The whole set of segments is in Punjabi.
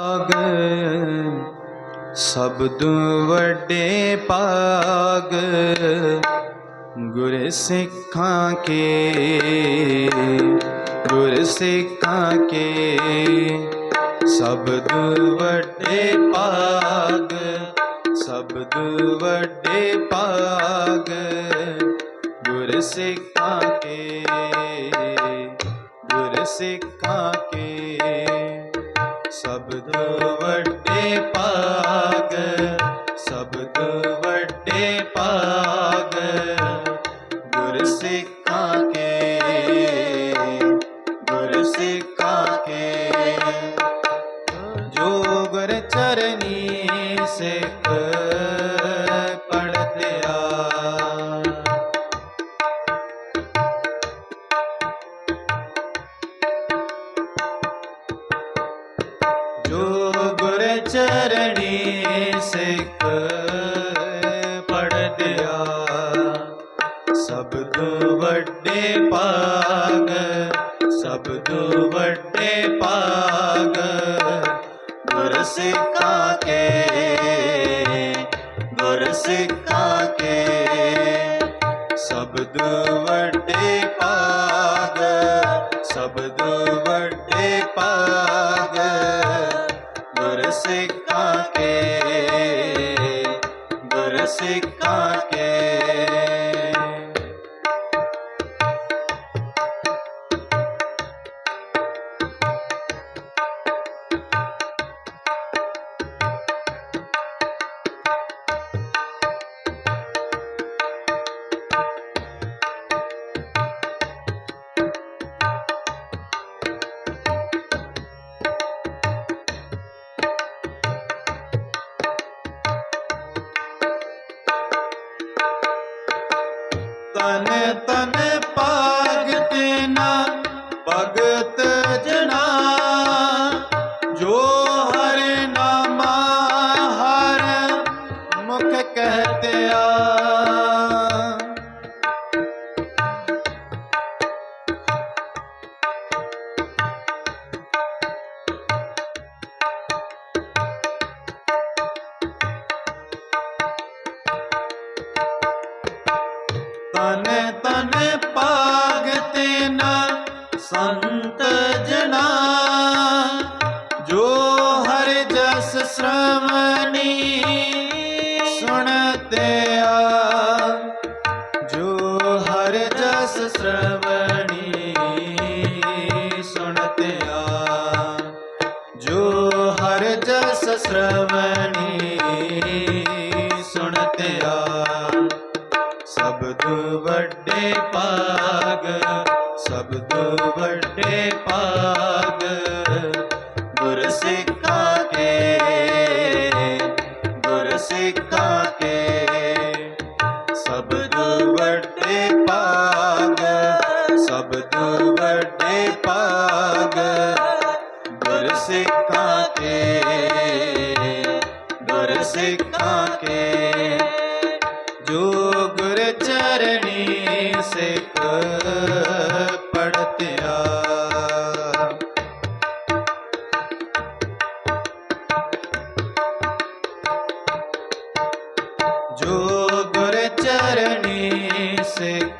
ਭਾਗ ਸਬਦ ਵੱਡੇ ਪਾਗ ਗੁਰ ਸਿੱਖਾਂ ਕੇ, ਗੁਰ ਸਿੱਖਾਂ ਕੇ ਸਬਦ ਵੱਡੇ ਭਾਗ ਸਬਦ ਵੱਡੇ ਪਾਗ ਗੁਰ ਸਿੱਖਾਂ ਕੇ, ਗੁਰ ਸਿੱਖਾਂ ਕੇ। ਸਬਦ ਵੱਡੇ ਭਾਗ, ਸਬਦ ਵੱਡੇ ਪਾਗ ਗੁਰ ਸਿੱਖਾਂ ਕੇ, ਗੁਰ ਸਿੱਖਾਂ ਕੇ। ਜੋ ਗੁਰ ਚਰਨੀ ਸਿੱਖ ਚਰਣੀ ਸਿੱਖ ਪੜਦਿਆ। ਸਬਦ ਵੱਡੇ ਪਾਗ ਭਾਗ, ਸਬਦ ਵੱਡੇ ਪਾਗ ਗੁਰ ਸਿੱਖਾਂ ਕੇ, ਗੁਰ ਸਿੱਖਾਂ ਕੇ। ਸਬਦ ਵੱਡੇ ਪਾਗ ਭਾਗ, ਸਬਦ ਵੱਡੇ ਪਾਗ ਸਿੱਖਾਂ ਕੇ ਗੁਰ ਸਿੱਖਾਂ ਤਨ ਤਨ ਪਾਗ ਤਨ ਤਨ ਪਾਗ ਤੇਨਾ ਸੰਤ ਜਨਾ ਜੋ ਹਰ ਜਸ ਸ਼੍ਰਵਣੀ ਸੁਣਤਿਆ ਜੋ ਹਰ ਜਸ ਸ਼੍ਰਵਣੀ ਸੁਣਤਿਆ ਜੋ ਹਰ ਜਸ ਸ਼੍ਰਵਣੀ ਸਭ ਤੋਂ ਵੱਡੇ ਪਾਗ ਸਭ ਸਬਦ ਵੱਡੇ ਪਾਗ ਗੁਰ ਸਿੱਖਾਂ ਕੇ ਗੁਰ ਸਿੱਖਾਂ ਕੇ। ਚਰਣੀ ਸਿੱਖ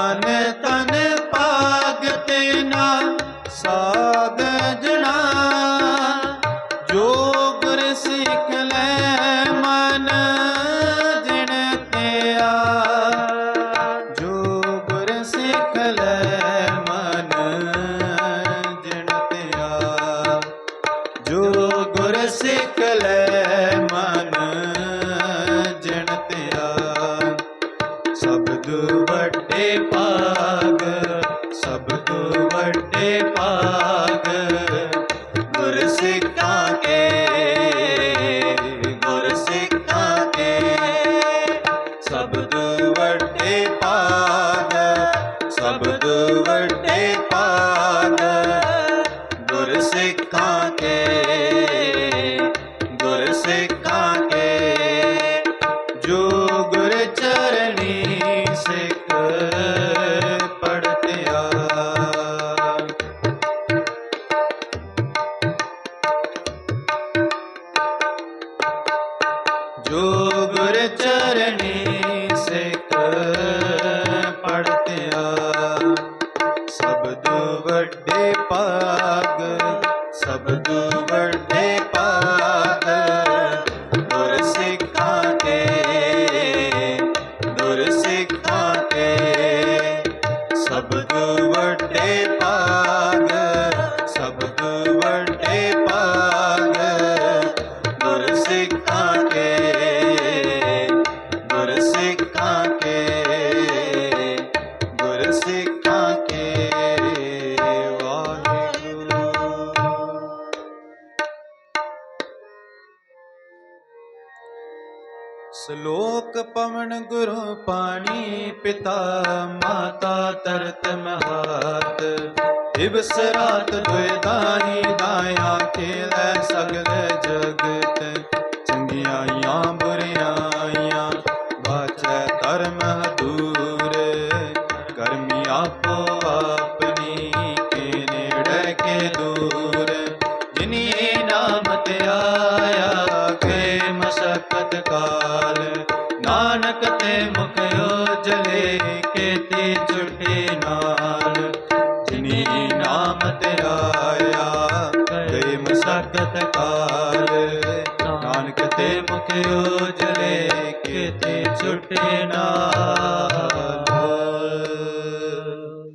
ਤਨ ਤਨ ਪਾਗ ਤੇ ਨਾ ਸਾਧ ਜਣਾ ਸਬਦੁ ਵੱਡੇ ਭਾਗ ਤੋਂ ਵੱਡੇ ਭਾਗ, ਗੁਰ ਸਿੱਖਾਂ ਕੇ, ਗੁਰ ਸਿੱਖਾਂ ਕੇ ਤੋਂ ਵੱਡੇ ਭਾਗ ਤੋਂ ਵੱਡੇ ਭਾਗ, ਗੁਰ ਸਿੱਖਾਂ ਸਬਦੁ ਵੱਡੇ ਪਵਨ ਗੁਰੂ ਪਾਣੀ ਪਿਤਾ, ਮਾਤਾ ਤਰਤ ਮਹਾਤ। ਦਿਵਸ ਰਾਤ ਦੁਇ ਦਾਈ ਦਾਇਆ ਖੇਲੈ ਸਗਲ ਜਗਤ। ਚੰਗਿਆਈਆਂ ਬੁਰਿਆਈਆਂ ਬਾਚੈ ਧਰਮ ਦੂਰ। ਕਰਮੀ ਆਪੋ ਆਪਣੀ ਕੇ ਨੇੜੇ ਕੇ ਦੂਰ। ਜਿਨੀ ਨਾਮ ਤੇ ਆਇਆ ਕੇ ਮਸਕਤ ਕਾਲ। ਤੇ ਮੁਖ ਉਜਲੇ ਕੀਤੀ ਛੁਟੇ ਨਾਲ। ਜਿਨੀ ਨਾਮ ਤੇ ਆਇਆ ਗਏ ਮਸਕਤ ਕਾਲ। ਨਾਨਕ ਤੇ ਮੁਖ ਉਜਲੇ ਕੀਤੀ ਛੁਟੇ ਨਾਲ।